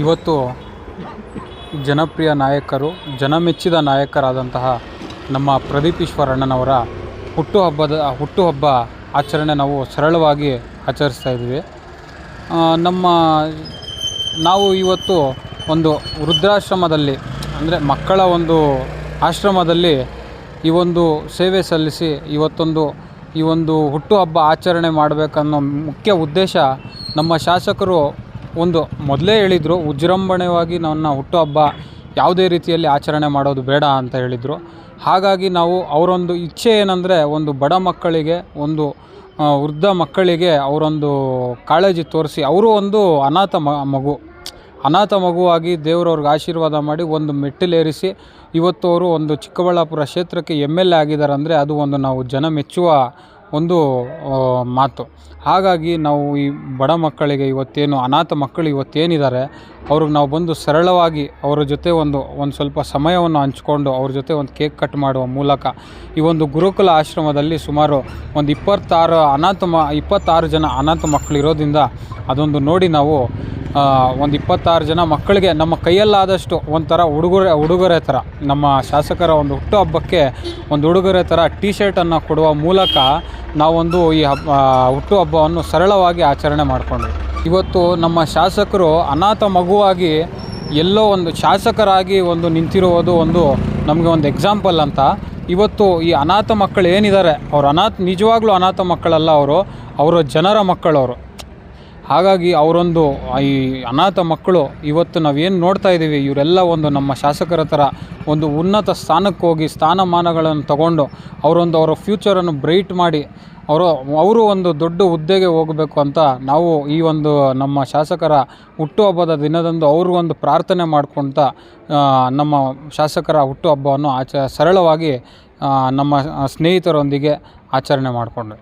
ಇವತ್ತು ಜನಪ್ರಿಯ ನಾಯಕರು, ಜನಮೆಚ್ಚಿದ ನಾಯಕರಾದಂತಹ ನಮ್ಮ ಪ್ರದೀಪ್ ಈಶ್ವರ್ ಅಣ್ಣನವರ ಹುಟ್ಟುಹಬ್ಬದ ಹುಟ್ಟುಹಬ್ಬ ಆಚರಣೆ ನಾವು ಸರಳವಾಗಿ ಆಚರಿಸ್ತಾ ಇದ್ದೀವಿ ನಮ್ಮ ನಾವು ಇವತ್ತು ಒಂದು ವೃದ್ಧಾಶ್ರಮದಲ್ಲಿ, ಅಂದರೆ ಮಕ್ಕಳ ಒಂದು ಆಶ್ರಮದಲ್ಲಿ ಈ ಒಂದು ಸೇವೆ ಸಲ್ಲಿಸಿ ಇವತ್ತೊಂದು ಈ ಒಂದು ಹುಟ್ಟುಹಬ್ಬ ಆಚರಣೆ ಮಾಡಬೇಕನ್ನೋ ಮುಖ್ಯ ಉದ್ದೇಶ ನಮ್ಮ ಶಾಸಕರು ಒಂದು ಮೊದಲೇ ಹೇಳಿದರು. ವಿಜೃಂಭಣೆಯಾಗಿ ನನ್ನ ಹುಟ್ಟುಹಬ್ಬ ಯಾವುದೇ ರೀತಿಯಲ್ಲಿ ಆಚರಣೆ ಮಾಡೋದು ಬೇಡ ಅಂತ ಹೇಳಿದರು. ಹಾಗಾಗಿ ನಾವು ಅವರೊಂದು ಇಚ್ಛೆ ಏನಂದರೆ ಒಂದು ಬಡ ಮಕ್ಕಳಿಗೆ ಒಂದು ವೃದ್ಧ ಮಕ್ಕಳಿಗೆ ಅವರೊಂದು ಕಾಳಜಿ ತೋರಿಸಿ, ಅವರು ಒಂದು ಅನಾಥ ಮಗು. ಅನಾಥ ಮಗುವಾಗಿ ದೇವರವ್ರಿಗೆ ಆಶೀರ್ವಾದ ಮಾಡಿ ಒಂದು ಮೆಟ್ಟಿಲೇರಿಸಿ, ಇವತ್ತು ಅವರು ಒಂದು ಚಿಕ್ಕಬಳ್ಳಾಪುರ ಕ್ಷೇತ್ರಕ್ಕೆ ಎಂ ಎಲ್ ಎ ಆಗಿದ್ದಾರೆ ಅಂದರೆ ಅದು ಒಂದು ನಾವು ಜನ ಮೆಚ್ಚುವ ಒಂದು ಮಾತು. ಹಾಗಾಗಿ ನಾವು ಈ ಬಡ ಮಕ್ಕಳಿಗೆ ಇವತ್ತೇನು, ಅನಾಥ ಮಕ್ಕಳು ಇವತ್ತೇನಿದ್ದಾರೆ ಅವ್ರಿಗೆ ನಾವು ಬಂದು ಸರಳವಾಗಿ ಅವರ ಜೊತೆ ಒಂದು ಒಂದು ಸ್ವಲ್ಪ ಸಮಯವನ್ನು ಹಂಚ್ಕೊಂಡು ಅವ್ರ ಜೊತೆ ಒಂದು ಕೇಕ್ ಕಟ್ ಮಾಡುವ ಮೂಲಕ ಈ ಒಂದು ಗುರುಕುಲ ಆಶ್ರಮದಲ್ಲಿ ಸುಮಾರು ಒಂದು ಇಪ್ಪತ್ತಾರು ಅನಾಥ ಮ, ಇಪ್ಪತ್ತಾರು ಜನ ಅನಾಥ ಮಕ್ಕಳು ಇರೋದ್ರಿಂದ ಅದೊಂದು ನೋಡಿ ನಾವು ಒಂದು ಇಪ್ಪತ್ತಾರು ಜನ ಮಕ್ಕಳಿಗೆ ನಮ್ಮ ಕೈಯಲ್ಲಾದಷ್ಟು ಒಂಥರ ಉಡುಗೊರೆ ಉಡುಗೊರೆ ಥರ, ನಮ್ಮ ಶಾಸಕರ ಒಂದು ಹುಟ್ಟುಹಬ್ಬಕ್ಕೆ ಒಂದು ಉಡುಗೊರೆ ಥರ ಟಿ ಶರ್ಟನ್ನು ಕೊಡುವ ಮೂಲಕ ನಾವೊಂದು ಈ ಹಬ್ಬ ಹುಟ್ಟುಹಬ್ಬವನ್ನು ಸರಳವಾಗಿ ಆಚರಣೆ ಮಾಡಿಕೊಂಡ್ವಿ. ಇವತ್ತು ನಮ್ಮ ಶಾಸಕರು ಅನಾಥ ಮಗುವಾಗಿ ಎಲ್ಲೋ ಒಂದು ಶಾಸಕರಾಗಿ ಒಂದು ನಿಂತಿರುವುದು ಒಂದು ನಮಗೆ ಒಂದು ಎಕ್ಸಾಂಪಲ್ ಅಂತ. ಇವತ್ತು ಈ ಅನಾಥ ಮಕ್ಕಳು ಏನಿದ್ದಾರೆ ಅವರು ಅನಾಥ, ನಿಜವಾಗ್ಲೂ ಅನಾಥ ಮಕ್ಕಳಲ್ಲ ಅವರು ಅವರು ಜನರ ಮಕ್ಕಳವರು. ಹಾಗಾಗಿ ಅವರೊಂದು, ಈ ಅನಾಥ ಮಕ್ಕಳು ಇವತ್ತು ನಾವೇನು ನೋಡ್ತಾ ಇದ್ದೀವಿ ಇವರೆಲ್ಲ ಒಂದು ನಮ್ಮ ಶಾಸಕರ ಥರ ಒಂದು ಉನ್ನತ ಸ್ಥಾನಕ್ಕೆ ಹೋಗಿ ಸ್ಥಾನಮಾನಗಳನ್ನು ತಗೊಂಡು ಅವರೊಂದು ಅವರ ಫ್ಯೂಚರನ್ನು ಬ್ರೈಟ್ ಮಾಡಿ ಅವರು ಅವರು ಒಂದು ದೊಡ್ಡ ಹುದ್ದೆಗೆ ಹೋಗಬೇಕು ಅಂತ ನಾವು ಈ ಒಂದು ನಮ್ಮ ಶಾಸಕರ ಹುಟ್ಟುಹಬ್ಬದ ದಿನದಂದು ಅವರು ಒಂದು ಪ್ರಾರ್ಥನೆ ಮಾಡ್ಕೊಳ್ತಾ ನಮ್ಮ ಶಾಸಕರ ಹುಟ್ಟುಹಬ್ಬವನ್ನು ಆಚ, ಸರಳವಾಗಿ ನಮ್ಮ ಸ್ನೇಹಿತರೊಂದಿಗೆ ಆಚರಣೆ ಮಾಡಿಕೊಂಡ್ವಿ.